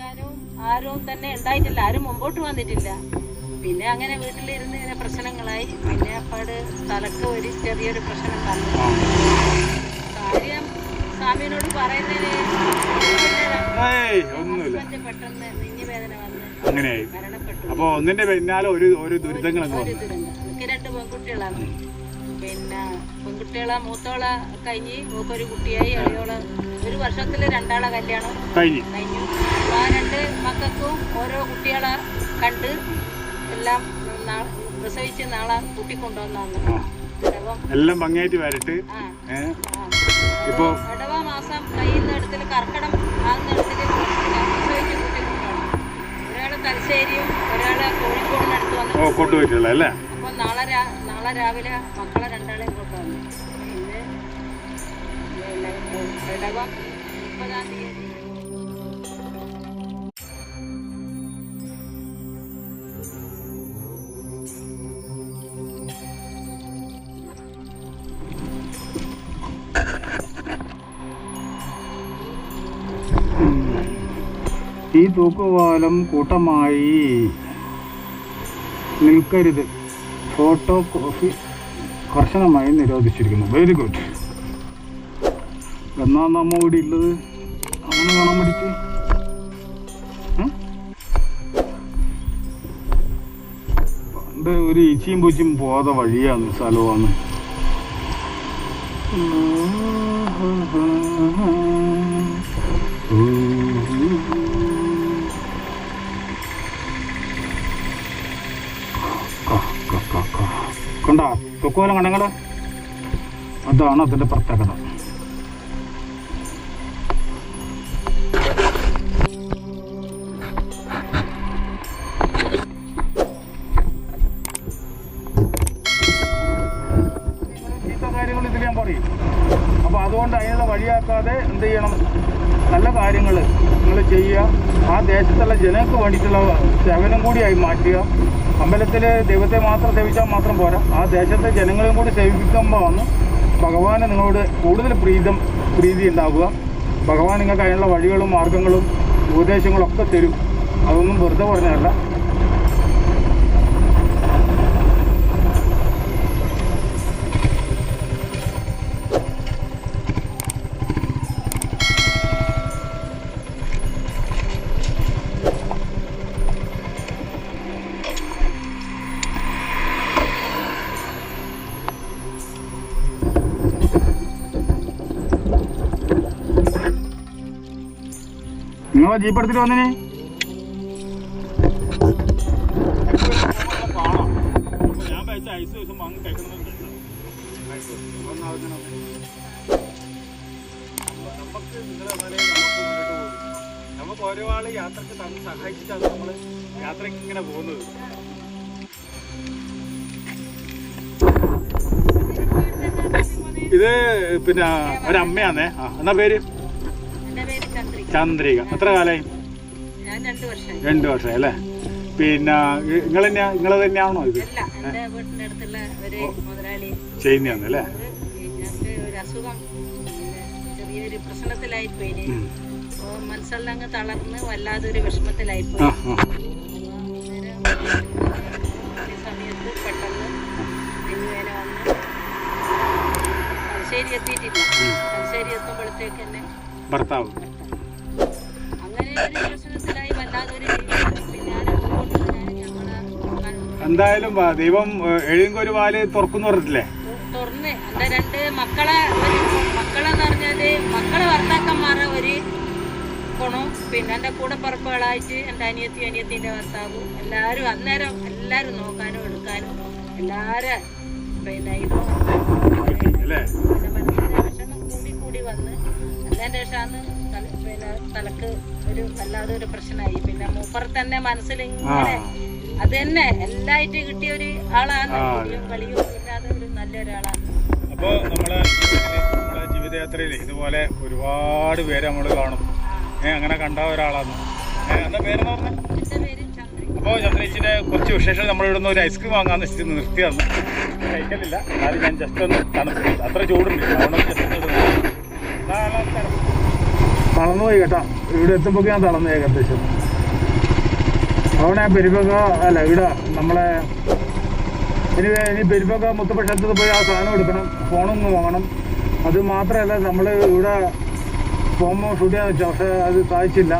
എടുക്കാനും ആരും തന്നെ ഉണ്ടായിട്ടില്ല. ആരും മുമ്പോട്ട് വന്നിട്ടില്ല. പിന്നെ അങ്ങനെ വീട്ടിലിരുന്ന് ഇങ്ങനെ പ്രശ്നങ്ങളായി. പിന്നെ അപ്പാട് തലക്ക് ഒരു ചെറിയൊരു പ്രശ്നം വന്നു. കാര്യം സ്വാമിയോട് പറയുന്നതിന് പെട്ടെന്ന് നെഞ്ഞു വേദന വന്ന് അങ്ങനെയായി. അപ്പൊ ഒന്നിന്റെ പിന്നാലെ ഒരു ഒരു ദുരിതങ്ങൾ എനിക്ക് രണ്ട് പെൺകുട്ടികളാണ്. പിന്നെ പെൺകുട്ടികളെ മൂത്തോളെ കഴിഞ്ഞ് ഓക്കൊരു കുട്ടിയായി ഇളയോളെ ഒരു വർഷത്തിൽ രണ്ടാളെ കല്യാണം കഴിഞ്ഞു. കഴിഞ്ഞു. ആ രണ്ട് മക്കൾക്കും ഓരോ കുട്ടികളെ കണ്ട് എല്ലാം പ്രസവിച്ച് നാളെ കൂട്ടിക്കൊണ്ടുവന്നാണ്. എല്ലാം ഭംഗിയായിട്ട് വരട്ട്. ഇപ്പോ ഇടവ മാസം കഴിയുന്ന ഇടത്തിൽ കർക്കടം ആകുന്ന ഇടത്തിൽ പ്രസവിച്ച് കൂട്ടിക്കൊണ്ടുവന്നു. ഒരാൾ തലശ്ശേരിയും ഒരാൾ കോഴിക്കോടിനടുത്ത് വന്ന്. വന്നു കൊണ്ടുപോയിട്ടുള്ള അല്ലേ? അപ്പോൾ നാളെ നാളെ രാവിലെ മക്കളെ രണ്ടാളെയും കൊണ്ടുവന്നു പിന്നെ ഇടവം മുപ്പതാം തീയതി. ഈ തൂക്കുപാലം കൂട്ടമായി നിൽക്കരുത്. ഫോട്ടോ കോപ്പി കർശനമായി നിരോധിച്ചിരിക്കുന്നു. വെരി ഗുഡ് എന്നാ നമ്മ ഇവിടെ ഉള്ളത്? അങ്ങനെ കാണാൻ വേണ്ടിട്ട്. പണ്ട് ഒരു ഈച്ചയും പൂച്ചയും പോകാതെ വഴിയാണ് സ്ഥലമാണ്. കണ്ട തൊക്കോലം കണ്ടങ്ങൾ അതാണ് അതിന്റെ പ്രത്യേകത അപ്പോൾ അതുകൊണ്ട് ചെയ്യണം? നല്ല കാര്യങ്ങൾ നിങ്ങൾ ചെയ്യുക. ആ ദേശത്തുള്ള ജനങ്ങൾക്ക് വേണ്ടിയിട്ടുള്ള സേവനം കൂടിയായി മാറ്റുക. അമ്പലത്തിൽ ദൈവത്തെ മാത്രം സേവിച്ചാൽ മാത്രം പോരാ. ആ ദേശത്തെ ജനങ്ങളെയും കൂടി സേവിക്കുമ്പോഴാണ് ഭഗവാന് നിങ്ങളോട് കൂടുതൽ പ്രീതം പ്രീതി ഉണ്ടാവുക. ഭഗവാൻ നിങ്ങൾക്ക് അതിനുള്ള വഴികളും മാർഗങ്ങളും ഉപദേശങ്ങളും ഒക്കെ തരും. അതൊന്നും വെറുതെ പറഞ്ഞതല്ല. നിങ്ങളെ ജീപ്പ് എടുത്തിട്ട് വന്നിന്? നമുക്ക് ആൾ യാത്രയ്ക്ക് തന്ന് സഹായിച്ചിട്ടാണ് നമ്മൾ യാത്രയ്ക്ക് ഇങ്ങനെ പോകുന്നത്. ഇത് പിന്നെ ഒരമ്മയാന്നേ. ആ എന്നാ പേര്? ചന്ദ്രിക. എത്ര കാലായി? രണ്ട് വർഷം അല്ലേ? പിന്നെ നിങ്ങൾ തന്നെയാ നിങ്ങൾ തന്നെയാണോ ഇത്? ചെയ്യുന്നതാണ് അല്ലേ? ചെറിയൊരു മനസ്സെല്ലാം അങ്ങ് തളർന്ന് വല്ലാതൊരു സമയത്ത് പെട്ടെന്ന് നെഞ്ഞുവേന വന്ന് തലശ്ശേരി എത്തിയിട്ടില്ല. തലശ്ശേരി എത്തുമ്പോഴത്തേക്ക് തന്നെ ഭർത്താവ്. എന്തായാലും ദൈവം എഴുതിയൊരു വാൽ തുറക്കുന്നു പറഞ്ഞിട്ടില്ലേ? തുറന്ന്. രണ്ട് മക്കളെ മക്കളെന്ന് പറഞ്ഞാൽ മക്കളെ ഭർത്താക്കന്മാരെ ഒരു ഗുണവും പിന്നെ എന്റെ കൂടെ പറപ്പുകളായിട്ട് എന്റെ അനിയത്തി അനിയത്തിന്റെ ഭർത്താവും എല്ലാരും അന്നേരം എല്ലാരും നോക്കാനും എടുക്കാനും എല്ലാവരും പിന്നെ വിഷമം കൂടി കൂടി വന്ന് അതിന്റെ തല പിന്നെ തലക്ക് ഒരു വല്ലാതെ ഒരു പ്രശ്നമായി. പിന്നെ മൂപ്പർ തന്നെ മനസ്സിൽ ഇങ്ങനെ അത് തന്നെ എല്ലായിട്ട് കിട്ടിയ ഒരു ആളാണ്. ആ. കുടിയും കളിയും ഇല്ലാതെ ഒരു നല്ലൊരാളാണ്. അപ്പോൾ നമ്മളെ നമ്മളെ ജീവിതയാത്രയിൽ ഇതുപോലെ ഒരുപാട് പേര് നമ്മൾ കാണും. ഏഹ് അങ്ങനെ കണ്ട ഒരാളാണ് അപ്പോ എന്താ പേരെന്ന് പറഞ്ഞത് അപ്പോൾ ചന്ദ്രേച്ചിന്റെ കുറച്ച് വിശേഷം നമ്മൾ ഇവിടുന്ന് ഒരു ഐസ്ക്രീം വാങ്ങാന്ന് വെച്ചിട്ട് നിർത്തിയാണ് കഴിക്കലില്ല. എന്നാലും ഞാൻ ജസ്റ്റ് ഒന്ന് തണുപ്പ് അത്ര ചൂടുണ്ട്. അതുകൊണ്ട് ജസ്റ്റ് ഒന്ന് തളർന്നു പോയി കേട്ടോ. ഇവിടെ എത്തുമ്പോൾ ഞാൻ തളർന്നു ഏകദേശം. അവിടെ പെരുമ്പക്ക അല്ല ഇവിടെ നമ്മളെ ഇനി ഇനി പെരുമ്പക്ക മുത്തപ്പക്ഷത്ത് പോയി ആ സാധനം എടുക്കണം. ഫോണൊന്ന് വാങ്ങണം. അത് മാത്രമല്ല നമ്മൾ ഇവിടെ ഫോമോ ഷൂട്ട് ചെയ്യാന്ന് വെച്ചാൽ പക്ഷേ അത് സാധിച്ചില്ല.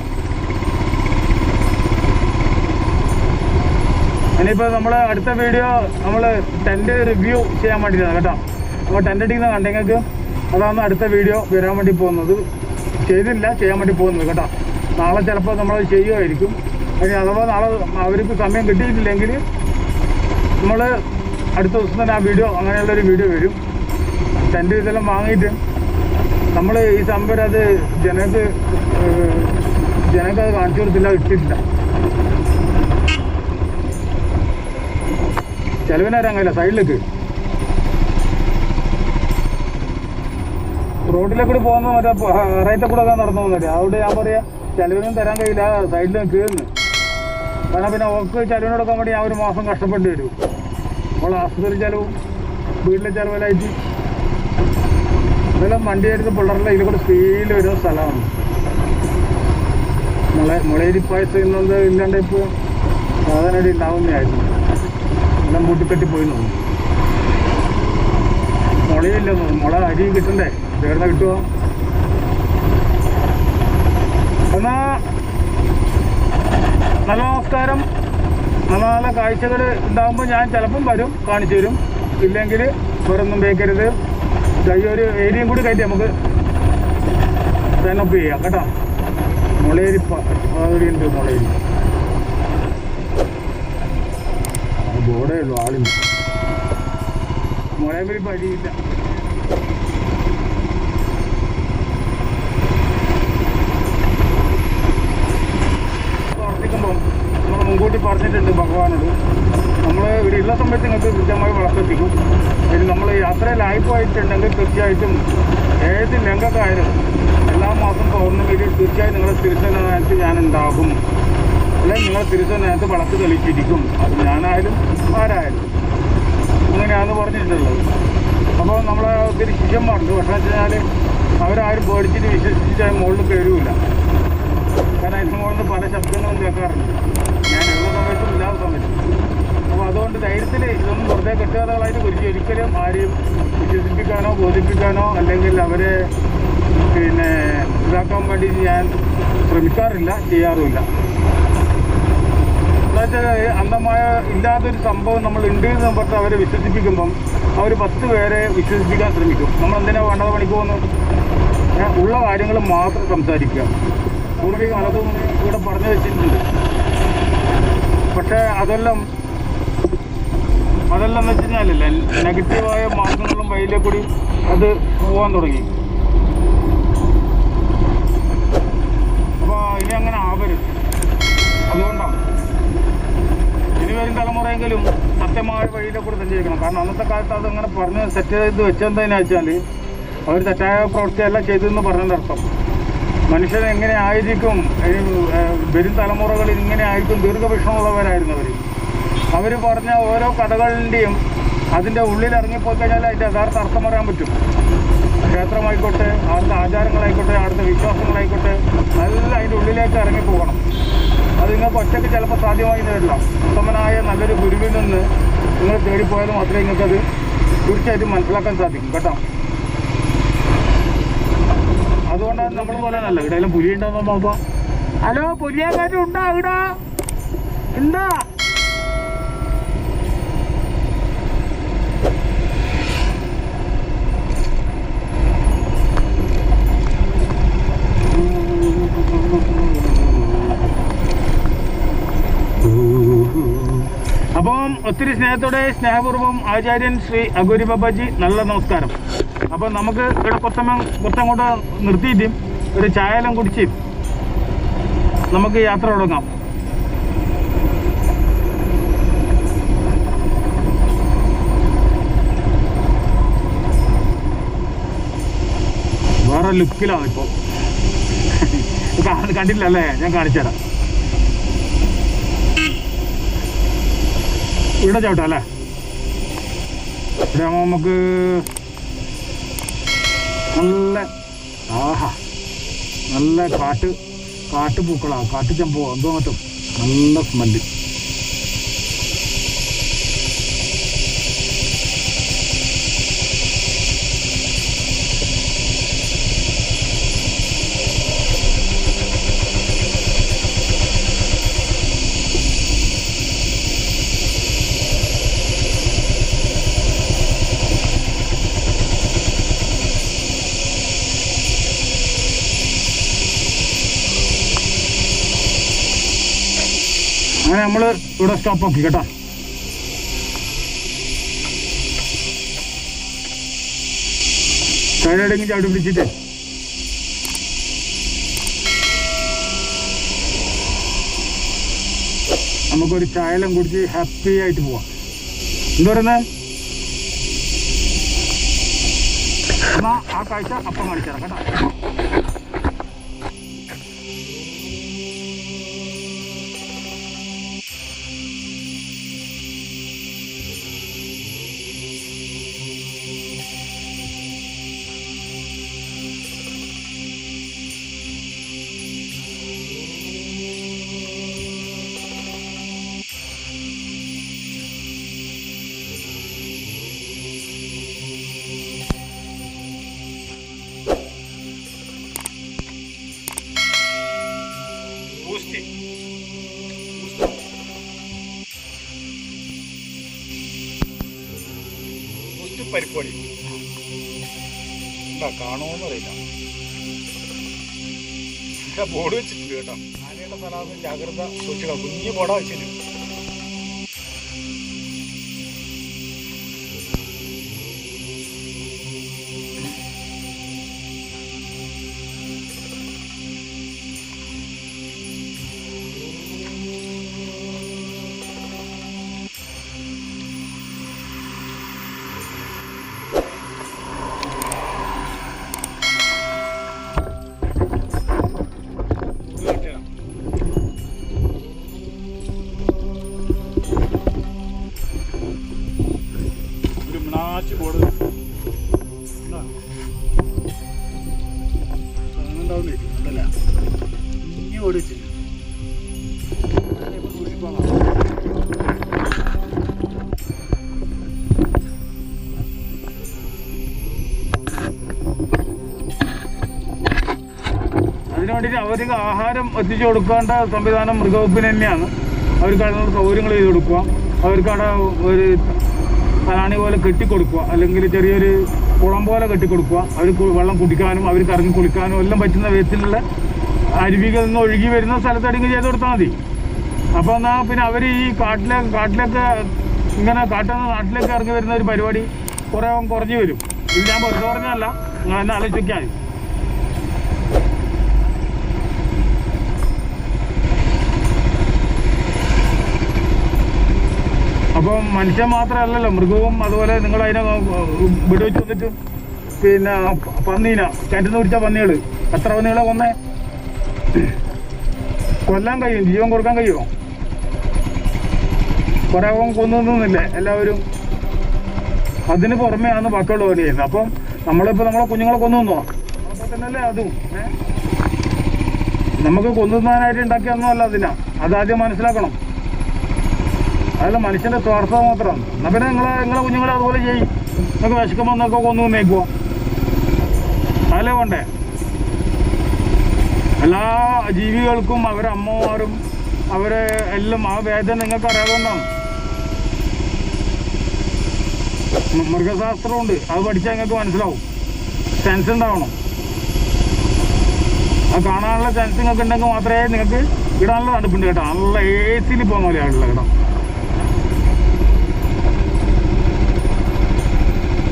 ഇനിയിപ്പോൾ നമ്മൾ അടുത്ത വീഡിയോ നമ്മൾ ടെന്റ് റിവ്യൂ ചെയ്യാൻ വേണ്ടിയിട്ടാണ് കേട്ടോ. അപ്പോൾ ടെന്റ് അടിക്കുന്ന കണ്ടെങ്കിൽ അതാണ് അടുത്ത വീഡിയോ വരാൻ വേണ്ടി പോകുന്നത്. ചെയ്തില്ല ചെയ്യാൻ വേണ്ടി പോകുന്നത് കേട്ടോ. നാളെ ചിലപ്പോൾ നമ്മൾ ചെയ്യുമായിരിക്കും. അല്ലെങ്കിൽ അഥവാ നാളെ അവർക്ക് സമയം കിട്ടിയിട്ടില്ലെങ്കിൽ നമ്മൾ അടുത്ത ദിവസം തന്നെ ആ വീഡിയോ അങ്ങനെയുള്ളൊരു വീഡിയോ വരും. ടെന്റ് ഇതെല്ലാം വാങ്ങിയിട്ട് നമ്മൾ ഈ സംഭവം അത് ജനങ്ങൾക്ക് ജനങ്ങൾക്ക് അത് കാണിച്ചു കൊടുത്തില്ല ഇട്ടിട്ടില്ല. ചെലവിനേരങ്ങല്ല സൈഡിലേക്ക് റോഡിലെ കൂടി പോകുന്ന മറ്റേ റൈറ്റ കൂടെ ഒക്കെ നടന്നു പോകുന്നില്ല അവിടെ ഞാൻ പറയാ ചെലവിനും തരാൻ കഴിയില്ല സൈഡിൽ നിൽക്കുന്നു കാരണം പിന്നെ ഓക്ക് ചെലവിനോടൊക്കെ വേണ്ടി ഞാൻ ഒരു മാസം കഷ്ടപ്പെട്ട് വരും. അപ്പോൾ ആശുപത്രി ചെലവും വീട്ടിലെ ചെലവിലായിട്ട് ഇതെല്ലാം വണ്ടി എടുത്ത് പിള്ളേരുടെ ഇതിൽ കൂടെ സ്പീഡിൽ വരുന്ന സ്ഥലമാണ്. മുള മുളയരി പായസം ഇന്നത് ഇല്ലാണ്ട് ഇപ്പോൾ സാധാരണ ഉണ്ടാവുന്നതായിരുന്നു എല്ലാം കൂട്ടിക്കെട്ടി പോയി തോന്നുന്നു മുളയില്ല മുള അരി കിട്ടണ്ടേ? വേറെ കിട്ടുമോ എന്നാ നല്ല നമസ്കാരം. നല്ല നല്ല കാഴ്ചകൾ ഉണ്ടാകുമ്പോൾ ഞാൻ ചിലപ്പം വരും കാണിച്ചു തരും. ഇല്ലെങ്കിൽ വേറൊന്നും വേക്കരുത്. ഈ ഒരു ഏരിയയും കൂടി കയറ്റി നമുക്ക് സെനപ്പ് ചെയ്യാം കേട്ടോ? മുളയേരി ഉണ്ട് മുളയേരി ബോർഡേ ഉള്ളൂ ആളില്ല. മുളയമ്പരി പഴിയില്ല ഭഗവാനോട് നമ്മൾ ഇവിടെ ഉള്ള സമയത്ത് നിങ്ങൾക്ക് കൃത്യമായി വളർത്തെത്തിക്കും ഇനി നമ്മൾ യാത്രയിലായി പോയിട്ടുണ്ടെങ്കിൽ തീർച്ചയായിട്ടും ഏത് ലംഘക്കായാലും എല്ലാ മാസം പൗർണമിയിൽ തീർച്ചയായും നിങ്ങളുടെ ഞാൻ ഉണ്ടാകും അല്ലെങ്കിൽ നിങ്ങൾ തിരുസനത്ത് വളർത്തി തെളിച്ചിരിക്കും അത് ഞാനായാലും ആരായാലും. അങ്ങനെയാണെന്ന് പറഞ്ഞിട്ടുള്ളത് അപ്പോൾ നമ്മളെ ഒത്തിരി ശിഷ്യന്മാരുണ്ട്. പക്ഷേ വെച്ച് കഴിഞ്ഞാൽ അവരാരും പേടിച്ചിട്ട് വിശ്വസിച്ചിട്ട് മുകളിൽ കയറില്ല കാരണം അതിന് മുകളിൽ പല ശബ്ദങ്ങളും കേൾക്കാറുണ്ട്. ഇല്ലാത്ത സമയത്തും അപ്പോൾ അതുകൊണ്ട് ധൈര്യത്തിൽ ഇതൊന്നും വെറുതെ കെട്ടുകഥകളായിട്ട് ഒരിക്കലും ഒരിക്കലും ആരെയും വിശ്വസിപ്പിക്കാനോ ബോധിപ്പിക്കാനോ അല്ലെങ്കിൽ അവരെ പിന്നെ ഇതാക്കാൻ വേണ്ടി ഞാൻ ശ്രമിക്കാറില്ല ചെയ്യാറുമില്ല. എന്നുവെച്ചാൽ അന്ധമായ ഇല്ലാത്തൊരു സംഭവം നമ്മൾ ഉണ്ട് എന്ന് പറഞ്ഞിട്ട് അവരെ വിശ്വസിപ്പിക്കുമ്പം അവർ പത്ത് പേരെ വിശ്വസിപ്പിക്കാൻ ശ്രമിക്കും. നമ്മൾ എന്തിനാ വേണ്ടത് പണിക്ക് പോകുന്നത്? ഉള്ള കാര്യങ്ങൾ മാത്രം സംസാരിക്കുക. പൂർവിക പലതും ഇവിടെ പറഞ്ഞു വെച്ചിട്ടുണ്ട്. പക്ഷേ അതെല്ലാം അതെല്ലാം എന്ന് വെച്ച് കഴിഞ്ഞാലല്ലേ നെഗറ്റീവായ മാർഗങ്ങളും വഴിയിലെ കൂടി അത് പോകാൻ തുടങ്ങി. അപ്പോൾ ഇനി അങ്ങനെ ആവരുത്. അതുകൊണ്ടാണ്. ഇനി വരും തലമുറയെങ്കിലും സത്യമായ വഴിയിലെ കൂടെ സഞ്ചരിക്കണം. കാരണം അന്നത്തെ കാലത്ത് അതങ്ങനെ പറഞ്ഞ് സെറ്റ് ചെയ്ത് വെച്ചെന്താന്ന് വെച്ചാൽ അവർ തെറ്റായ പ്രവൃത്തിയല്ല ചെയ്തതെന്ന് പറഞ്ഞതിന്റെ അർത്ഥം. മനുഷ്യൻ എങ്ങനെ ആയിരിക്കും വരും തലമുറകളിൽ ഇങ്ങനെ ആയിരിക്കും ദീർഘവീക്ഷണമുള്ളവരായിരുന്നു അവർ അവർ പറഞ്ഞ ഓരോ കഥകളുടെയും അതിന്റെ ഉള്ളിൽ ഇറങ്ങിപ്പോയി കഴിഞ്ഞാൽ അതിന്റെ യഥാർത്ഥ അർത്ഥം പറയാൻ പറ്റും. ക്ഷേത്രമായിക്കോട്ടെ അവിടുത്തെ ആചാരങ്ങളായിക്കോട്ടെ അവിടുത്തെ വിശ്വാസങ്ങളായിക്കോട്ടെ നല്ല അതിന്റെ ഉള്ളിലേക്ക് ഇറങ്ങിപ്പോകണം. അത് നിങ്ങൾക്ക് ഒറ്റയ്ക്ക് ചിലപ്പോൾ സാധ്യമായി വരില്ല ഉത്തമനായ നല്ലൊരു ഗുരുവിൽ നിന്ന് നിങ്ങൾ തേടിപ്പോയാൽ മാത്രമേ നിങ്ങൾക്കത് തീർച്ചയായിട്ടും മനസ്സിലാക്കാൻ സാധിക്കും. കേട്ടോ? അതുകൊണ്ടാണ് പോലെ അല്ല. ഇവിടെയെല്ലാം പുലി ഉണ്ടോ നോക്കാം ഹലോ പുലിയെക്കാറ്റും ഉണ്ടോ ഇവിടെ ഉണ്ടോ ഒത്തിരി സ്നേഹത്തോടെ സ്നേഹപൂർവം ആചാര്യൻ ശ്രീ അഗൂരി ബാബാജി നല്ല നമസ്കാരം. അപ്പം നമുക്ക് ഇവിടെ കുറച്ചമ്മ കുറച്ചങ്ങോട്ട് നിർത്തിയിട്ടും ഒരു ചായയെല്ലാം കുടിച്ച്. നമുക്ക് യാത്ര തുടങ്ങാം. വേറെ ലുക്കിലാണ് ഇപ്പോൾ കണ്ടില്ല അല്ലേ ഞാൻ കാണിച്ചു തരാം ഇവിടെ ചവിട്ടാം അല്ലേ? ഇവിടെ ആകുമ്പോൾ നമുക്ക് നല്ല ആഹാ നല്ല കാട്ട് കാട്ടുപൂക്കളാണ് കാട്ടുചമ്പോ എന്തോ മറ്റും. നല്ല സ്മെല്ല് അങ്ങനെ നമ്മൾ ഇവിടെ സ്റ്റോപ്പ് ആക്കി കേട്ടോ. സൈഡെങ്കിൽ ചവിട്ടി പിടിച്ചിട്ട്. നമുക്കൊരു ചായലം കുടിച്ച് ഹാപ്പി ആയിട്ട് പോവാം. എന്താ പറയുന്നത് ആ കാഴ്ച അപ്പം കാണിച്ചു കേട്ടോ. പരിപ്പൊടി എന്താ കാണുമോന്ന് അറിയില്ല. ബോർഡ് വെച്ചിട്ടുണ്ട് കേട്ടോ. ആനയുടെ സ്ഥലം ജാഗ്രത സൂക്ഷിക്കണം. കുഞ്ഞു ബോർഡാ വെച്ചിട്ടുണ്ട്. മിണാച്ച് ബോർഡ് അതിനു വേണ്ടിയിട്ട് അവർക്ക് ആഹാരം എത്തിച്ചു കൊടുക്കേണ്ട സംവിധാനം മൃഗവകുപ്പിന് തന്നെയാണ്. അവർക്ക് അതിനുള്ള സൗകര്യങ്ങൾ ചെയ്ത് കൊടുക്കുക. അവർക്ക് അവിടെ ഒരു തലാണി പോലെ കെട്ടിക്കൊടുക്കുക. അല്ലെങ്കിൽ ചെറിയൊരു കുളം പോലെ കെട്ടിക്കൊടുക്കുക. അവർക്ക് വെള്ളം കുടിക്കാനും അവർക്ക് ഇറങ്ങി കുളിക്കാനും എല്ലാം പറ്റുന്ന വിധത്തിലുള്ള അരുവികളിൽ നിന്ന് ഒഴുകി വരുന്ന സ്ഥലത്ത് അടിങ്ങി ചെയ്ത് കൊടുത്താൽ മതി. അപ്പോൾ എന്നാൽ പിന്നെ അവർ ഈ കാട്ടിലെ കാട്ടിലൊക്കെ ഇങ്ങനെ കാട്ടിൽ നാട്ടിലേക്ക് ഇറങ്ങി വരുന്ന ഒരു പരിപാടി കുറേ കുറഞ്ഞു വരും. ഇത് ഞാൻ വെറുതെ പറഞ്ഞതല്ല. നിങ്ങൾ എന്നെ ആലോചിക്കാൻ അപ്പം മനുഷ്യൻ മാത്രമല്ലല്ലോ മൃഗവും അതുപോലെ നിങ്ങൾ അതിനെ വെടിവെച്ച് വന്നിട്ട് പിന്നെ പന്നീന കിണറ്റിൽ നിന്ന് പിടിച്ച പന്നികൾ എത്ര പന്നികളെ കൊന്നേ കൊല്ലാൻ കഴിയും ജീവൻ കൊടുക്കാൻ കഴിയുമോ? കുറെ കൊന്നൊന്നുമില്ലേ എല്ലാവരും. അതിന് പുറമെയാണ് ബാക്കിയുള്ള പോലെ ചെയ്യുന്നത്. അപ്പം നമ്മളിപ്പോൾ നമ്മളെ കുഞ്ഞുങ്ങളെ കൊന്നു അപ്പോൾ തന്നെയല്ലേ അതും നമുക്ക് കൊന്നുന്നാനായിട്ട് ഉണ്ടാക്കിയൊന്നുമല്ല അതിനാ. അതാദ്യം മനസ്സിലാക്കണം. അതല്ല മനുഷ്യന്റെ സ്വാർത്ഥത മാത്രമാണ് എന്നാ പിന്നെ നിങ്ങളെ നിങ്ങളെ കുഞ്ഞുങ്ങളെ അതുപോലെ ചെയ്യും. നിങ്ങൾക്ക് വിശക്കുമ്പോൾ എന്നൊക്കെ കൊന്നു നേക്കുവോ അതല്ലേ വേണ്ടേ? എല്ലാ ജീവികൾക്കും അവരെ അമ്മമാരും അവരെ എല്ലാം ആ വേദന നിങ്ങൾക്ക് മ- മൃഗശാസ്ത്രമുണ്ട്. അത് പഠിച്ചാൽ നിങ്ങൾക്ക് മനസ്സിലാവും. സെൻസ് ഉണ്ടാവണം. അത് കാണാനുള്ള ചാൻസ് നിങ്ങൾക്ക് ഉണ്ടെങ്കിൽ മാത്രമേ നിങ്ങൾക്ക് ഇടാനുള്ള തണുപ്പുണ്ട് കേട്ടോ. നല്ല എ സിയിൽ പോകുന്ന പോലെയാണുള്ള കേട്ടോ.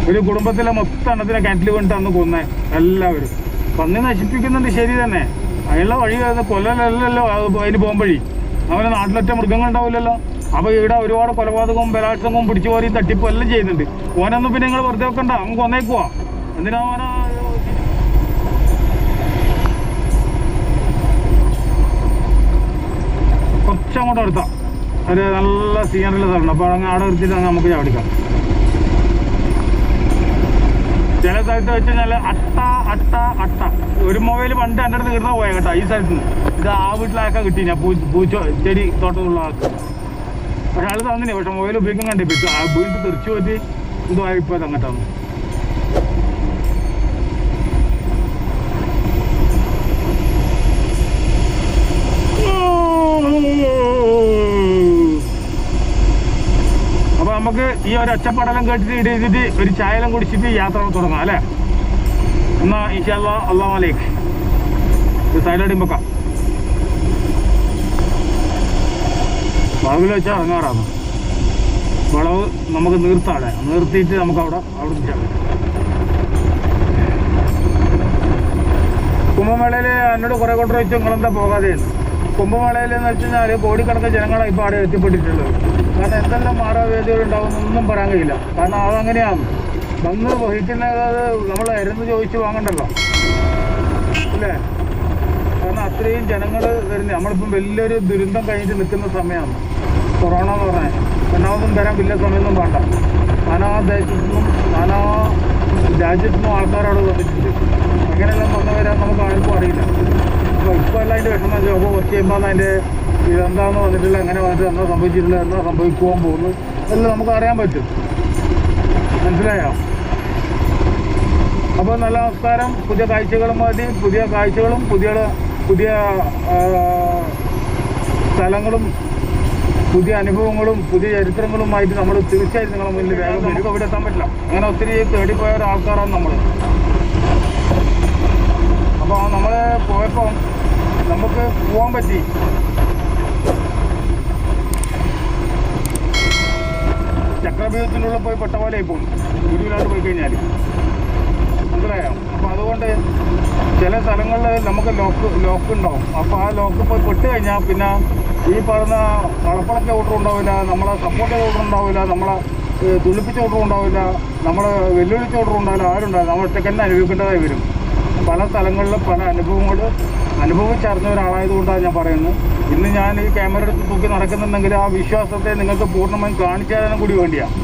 ഒരു കുടുംബത്തിലെ മൊത്തം എണ്ണത്തിനെ കിണറ്റിൽ വീണിട്ട് അന്ന് കൊന്നേ. എല്ലാവരും. പന്നി നശിപ്പിക്കുന്നുണ്ട് ശരി തന്നെ. അതിനുള്ള വഴി അത് കൊല്ലലല്ലല്ലോ. അത് അതിന് പോകുമ്പോഴി അവരെ നാട്ടിലൊറ്റ മൃഗങ്ങൾ ഉണ്ടാവില്ലല്ലോ. അപ്പൊ ഇവിടെ ഒരുപാട് കൊലപാതകവും ബലാത്സംഗവും പിടിച്ചു പോരി തട്ടിപ്പും എല്ലാം ചെയ്യുന്നുണ്ട്. ഓനൊന്നും പിന്നെ നിങ്ങൾ വെറുതെ വെക്കണ്ട. അവൻ കൊന്നേക്കുവാ. എന്തിനാ ഓന കുറച്ചങ്ങോട്ട് എടുത്താം ഒരു നല്ല സീനറിയുള്ള തരണം അപ്പോൾ അവിടെ നിർത്തിയിട്ട് നമുക്ക് ചാടിക്കാം ചില സ്ഥലത്ത് വെച്ച് കഴിഞ്ഞാൽ അട്ട അട്ട അട്ട. ഒരു മൊബൈൽ പണ്ട് എന്റെ അടുത്ത് കിട്ടുന്ന പോയ കേട്ടോ ഈ സ്ഥലത്ത് ഇത് ആ വീട്ടിലാക്കാൻ കിട്ടി ഞാൻ പൂ പൂച്ച ചെടി തോട്ടത്തിലുള്ള ആൾക്ക്. പക്ഷെ ആൾ തന്നില്ല പക്ഷെ മൊബൈൽ ഉപയോഗിക്കാൻ കണ്ടിപ്പിച്ചു ആ വീട്ടിൽ തെറിച്ചു പറ്റി എന്തോ ആയിപ്പോയത് അങ്ങോട്ടാണ് നമുക്ക് ഈ ഒരു ഒച്ചപ്പാടെല്ലാം കേട്ടിട്ട് ഇടി ചെയ്തിട്ട് ഒരു ചായയെല്ലാം കുടിച്ചിട്ട് യാത്ര തുടങ്ങാം അല്ലേ? എന്നാ ഇൻഷാല്ലാ അള്ളാഹ് അലൈക്ക് ഇത് സൈഡടിമ്പക്കാം വളവിൽ വെച്ചാൽ ഇറങ്ങാറാണ്. വളവ് നമുക്ക് നിർത്താടെ നിർത്തിയിട്ട് നമുക്ക് അവിടെ അവിടെ നിൽക്കാം കുംഭമേളയിൽ എന്നോട് കുറെ കൊണ്ടു വെച്ചു നിങ്ങളെന്താ പോകാതെ കുംഭമേളയിൽ എന്ന് വെച്ച് കഴിഞ്ഞാൽ കോടിക്കണക്കിന് ജനങ്ങളാണ് ഇപ്പോൾ അവിടെ എത്തിപ്പെട്ടിട്ടുള്ളത്. കാരണം എന്തെല്ലാം മാറാവേദികൾ ഉണ്ടാവുമെന്നൊന്നും പറയാൻ കഴിയില്ല. കാരണം അതങ്ങനെയാണ്. വന്ന് വഹിക്കുന്നത് നമ്മൾ അരുന്ന് ചോദിച്ച് വാങ്ങണ്ടല്ലോ. അല്ലേ? കാരണം അത്രയും ജനങ്ങൾ വരുന്നത് നമ്മളിപ്പം വലിയൊരു ദുരന്തം കഴിഞ്ഞിട്ട് നിൽക്കുന്ന സമയമാണ്. കൊറോണ എന്ന് പറഞ്ഞാൽ. രണ്ടാമതും വരാൻ വലിയ സമയമൊന്നും വേണ്ട. നാനാ ദേശത്തുനിന്നും നാനാ രാജ്യത്തുനിന്നും ആൾക്കാരോട് വന്നിട്ടുണ്ട്. അങ്ങനെയെല്ലാം വന്നു വരാൻ നമുക്ക് ആർക്കും അറിയില്ല. അപ്പോൾ ഇപ്പോൾ എല്ലാം അതിന്റെ വിഷമം അപ്പോൾ കുറച്ച് അതിന്റെ ഇതെന്താന്ന് വന്നിട്ടില്ല എങ്ങനെ വന്നിട്ട് എന്താ സംഭവിച്ചിട്ടില്ല എന്താ സംഭവിക്കുവാൻ പോകുന്നു എല്ലാം നമുക്ക് അറിയാൻ പറ്റും. മനസ്സിലായോ? അപ്പോൾ നല്ല നമസ്കാരം. പുതിയ കാഴ്ചകളും മതി പുതിയ കാഴ്ചകളും പുതിയ പുതിയ സ്ഥലങ്ങളും പുതിയ അനുഭവങ്ങളും പുതിയ ചരിത്രങ്ങളുമായിട്ട് നമ്മൾ തീർച്ചയായും നിങ്ങളെ മുന്നിൽ വേഗം വരും ഇവിടെ എത്താൻ പറ്റില്ല. അങ്ങനെ ഒത്തിരി തേടിപ്പോയ ഒരാൾക്കാരാണ് നമ്മൾ അപ്പോൾ നമ്മൾ പോയപ്പം നമുക്ക് പോകാൻ പറ്റി. ചക്രവ്യൂഹത്തിനുള്ളിൽ പോയി പെട്ട പോലെ ഇപ്പോൾ ഗുരുവിലാണ്ട് പോയി കഴിഞ്ഞാൽ മനസ്സിലായോ? അപ്പോൾ അതുകൊണ്ട് ചില സ്ഥലങ്ങളിൽ നമുക്ക് ലോക്ക് ലോക്ക് ഉണ്ടാവും. അപ്പോൾ ആ ലോക്ക് പോയി പെട്ട് കഴിഞ്ഞാൽ പിന്നെ ഈ പറഞ്ഞ കളപ്പളത്തെ ഓർഡർ ഉണ്ടാവില്ല നമ്മളെ സപ്പോർട്ട് ഓർഡർ ഉണ്ടാവില്ല നമ്മളെ തുള്ളിപ്പിച്ച ഓർഡർ ഉണ്ടാവില്ല നമ്മളെ വെല്ലുവിളിച്ച ഓർഡർ ഉണ്ടാവില്ല ആരും ഉണ്ടാവില്ല. നമ്മൾ ഒറ്റയ്ക്ക് തന്നെ അനുഭവിക്കേണ്ടതായി വരും. പല സ്ഥലങ്ങളിലും പല അനുഭവങ്ങൾ അനുഭവിച്ചറിഞ്ഞ ഒരാളായതുകൊണ്ടാണ് ഞാൻ പറയുന്നത്. ഇന്ന് ഞാൻ ഈ ക്യാമറ എടുത്ത് തൂക്കി നടക്കുന്നുണ്ടെങ്കിൽ ആ വിശ്വാസത്തെ നിങ്ങൾക്ക് പൂർണമായും കാണിച്ചാലും കൂടി വേണ്ടിയാണ്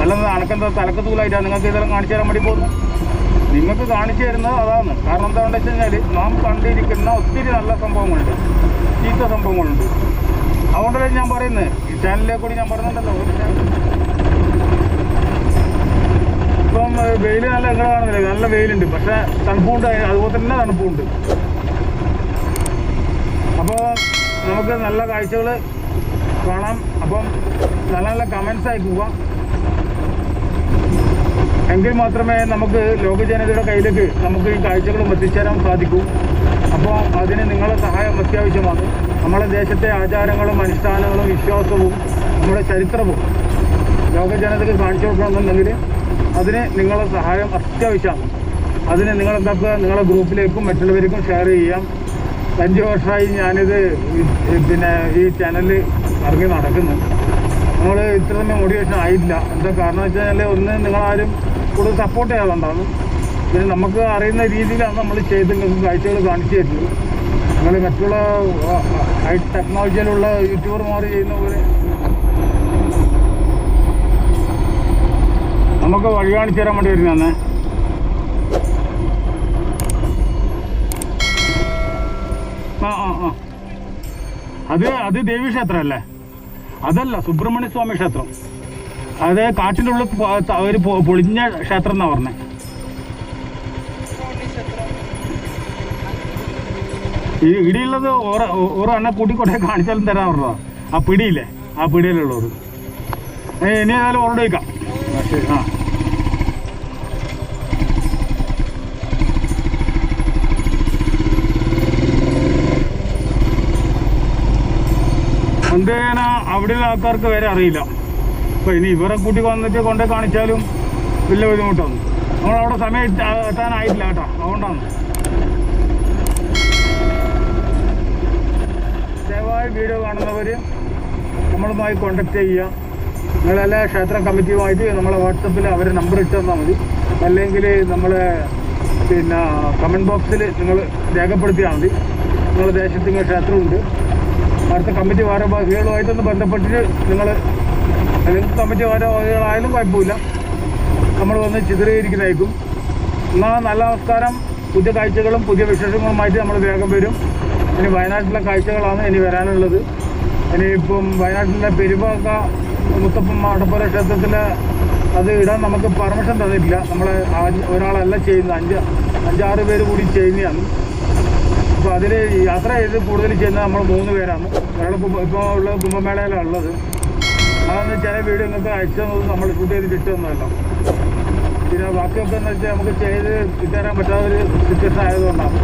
അല്ലാതെ അനക്കെന്താ തലക്കത്തൂലായിട്ടാണ് നിങ്ങൾക്ക് ഇതെല്ലാം കാണിച്ചു തരാൻ വേണ്ടി പോകുന്നത് നിങ്ങൾക്ക് കാണിച്ചു തരുന്നത് അതാണ്. കാരണം എന്താണെന്ന് വെച്ച് കഴിഞ്ഞാൽ നാം കണ്ടിരിക്കുന്ന ഒത്തിരി നല്ല സംഭവങ്ങളുണ്ട്. ചീത്ത സംഭവങ്ങളുണ്ട്. അതുകൊണ്ടല്ലേ ഞാൻ പറയുന്നത് ഈ ചാനലിലെ കൂടി ഞാൻ പറയുന്നുണ്ടല്ലോ ഇപ്പം വെയിൽ നല്ല എങ്ങനെ നല്ല വെയിലുണ്ട്. പക്ഷെ തണുപ്പുണ്ട്. അതുപോലെ തന്നെ തണുപ്പുണ്ട്. അപ്പോൾ നമുക്ക് നല്ല കാഴ്ചകൾ കാണാം. അപ്പം നല്ല നല്ല കമൻസ് അയക്കുക എങ്കിൽ മാത്രമേ നമുക്ക് ലോകജനതയുടെ കയ്യിലേക്ക് നമുക്ക് ഈ കാഴ്ചകളും എത്തിച്ചേരാൻ സാധിക്കൂ. അപ്പോൾ അതിന് നിങ്ങളുടെ സഹായം അത്യാവശ്യമാണ്. നമ്മുടെ ദേശത്തെ ആചാരങ്ങളും അനുഷ്ഠാനങ്ങളും വിശ്വാസവും നമ്മുടെ ചരിത്രവും ലോകജനതയ്ക്ക് കാണിച്ചു കൊടുക്കണമെന്നുണ്ടെങ്കിൽ അതിന് നിങ്ങളുടെ സഹായം അത്യാവശ്യമാണ്. അതിന് നിങ്ങൾ എന്താക്കുക നിങ്ങളുടെ ഗ്രൂപ്പിലേക്കും മറ്റുള്ളവർക്കും ഷെയർ ചെയ്യാം അഞ്ച് വർഷമായി ഞാനിത് പിന്നെ ഈ ചാനലിൽ ഇറങ്ങി നടക്കുന്നു. നമ്മൾ ഇത്ര തന്നെ മോട്ടിവേഷൻ ആയില്ല എന്താ കാരണം വെച്ചാൽ ഒന്ന് നിങ്ങളാരും കൂടുതൽ സപ്പോർട്ട് ചെയ്യാതുകൊണ്ടാണ് പിന്നെ നമുക്ക് അറിയുന്ന രീതിയിലാണ് നമ്മൾ ചെയ്ത് നിങ്ങൾക്ക് കാഴ്ചകൾ കാണിച്ചു തരുന്നത്. അങ്ങനെ മറ്റുള്ള ഹൈ ടെക്നോളജിയിലുള്ള യൂട്യൂബർമാർ ചെയ്യുന്ന പോലെ നമുക്ക് വഴി കാണിച്ചു തരാൻ വേണ്ടി വരുന്ന ആ അത് അത് ദേവീക്ഷേത്രം അല്ലേ അതല്ല സുബ്രഹ്മണ്യ സ്വാമി ക്ഷേത്രം. അത് കാട്ടിന്റെ ഉള്ളിൽ ഒരു പൊളിഞ്ഞ ക്ഷേത്രം എന്നാ പറഞ്ഞത് ഈ ഇടിയുള്ളത് ഓരോ ഓരോ എണ്ണ കൂട്ടിക്കൊണ്ടേ കാണിച്ചാലും തരാൻ പറഞ്ഞതാ. ആ പിടിയില്ലേ? ആ പിടിയിലുള്ളത്. ഇനി ഏതായാലും ഓർഡർ വയ്ക്കാം ആ, എന്തേനാ അവിടെയുള്ള ആൾക്കാർക്ക് വരെ അറിയില്ല. അപ്പോൾ ഇനി ഇവരെ കൂട്ടി വന്നിട്ട് കൊണ്ടേ കാണിച്ചാലും വലിയ ബുദ്ധിമുട്ടാണ്. നമ്മളവിടെ സമയം എത്ത- എത്താനായിട്ടില്ല കേട്ടോ. അതുകൊണ്ടാണ്. ദയവായി വീഡിയോ കാണുന്നവർ നമ്മളുമായി കോണ്ടാക്ട് ചെയ്യുക. നിങ്ങളെല്ലാ ക്ഷേത്ര കമ്മിറ്റിയുമായിട്ട് നമ്മളെ വാട്സപ്പിൽ അവരെ നമ്പർ ഇട്ട് തന്നാൽ മതി. അല്ലെങ്കിൽ നമ്മളെ പിന്നെ കമന്റ് ബോക്സിൽ നിങ്ങൾ രേഖപ്പെടുത്തിയാൽ മതി. നിങ്ങളുടെ ദേശത്ത് ഇങ്ങനെ ക്ഷേത്രമുണ്ട്. അടുത്ത കമ്മിറ്റി ഭാരവാഹികളുമായിട്ടൊന്ന് ബന്ധപ്പെട്ടിട്ട് നിങ്ങൾ അല്ലെങ്കിൽ കമ്മിറ്റി ഭാരവാഹികളായാലും കുഴപ്പമില്ല. നമ്മൾ വന്ന് ചിത്രീകരിക്കുന്നതായിരിക്കും എന്നാൽ നല്ല നമസ്കാരം. പുതിയ കാഴ്ചകളും പുതിയ വിശേഷങ്ങളുമായിട്ട് നമ്മൾ വേഗം വരും. ഇനി വയനാട്ടിലെ കാഴ്ചകളാണ് ഇനി വരാനുള്ളത്. ഇനി ഇനിയിപ്പം വയനാട്ടിലെ പെരുമ്പാക്ക മുത്തപ്പൻ മാടപ്പുര ക്ഷേത്രത്തിൽ അത് ഇടാൻ നമുക്ക് പെർമിഷൻ തന്നിട്ടില്ല. നമ്മൾ ഒരാളല്ല ചെയ്യുന്നത്. അഞ്ച് അഞ്ചാറ് പേര് കൂടി ചെയ്യുന്നതാണ്. അപ്പോൾ അതിൽ യാത്ര ചെയ്ത് കൂടുതൽ ചെയ്യുന്നത് നമ്മൾ മൂന്ന് പേരാണ്. ഒരാൾ ഇപ്പോൾ ഉള്ളത് കുംഭമേളയിലാണ് ഉള്ളത്. അതൊന്ന് ചില വീഡിയോ നിങ്ങൾക്ക് അയച്ചു തന്നത് നമ്മൾ ഷൂട്ട് ചെയ്ത് ഇട്ടൊന്നുമല്ല പിന്നെ ബാക്കിയൊക്കെ എന്ന് വെച്ചാൽ നമുക്ക് ചെയ്ത് കിട്ടാൻ പറ്റാത്തൊരു സിറ്റുവേഷൻ ആയതുകൊണ്ടാണ്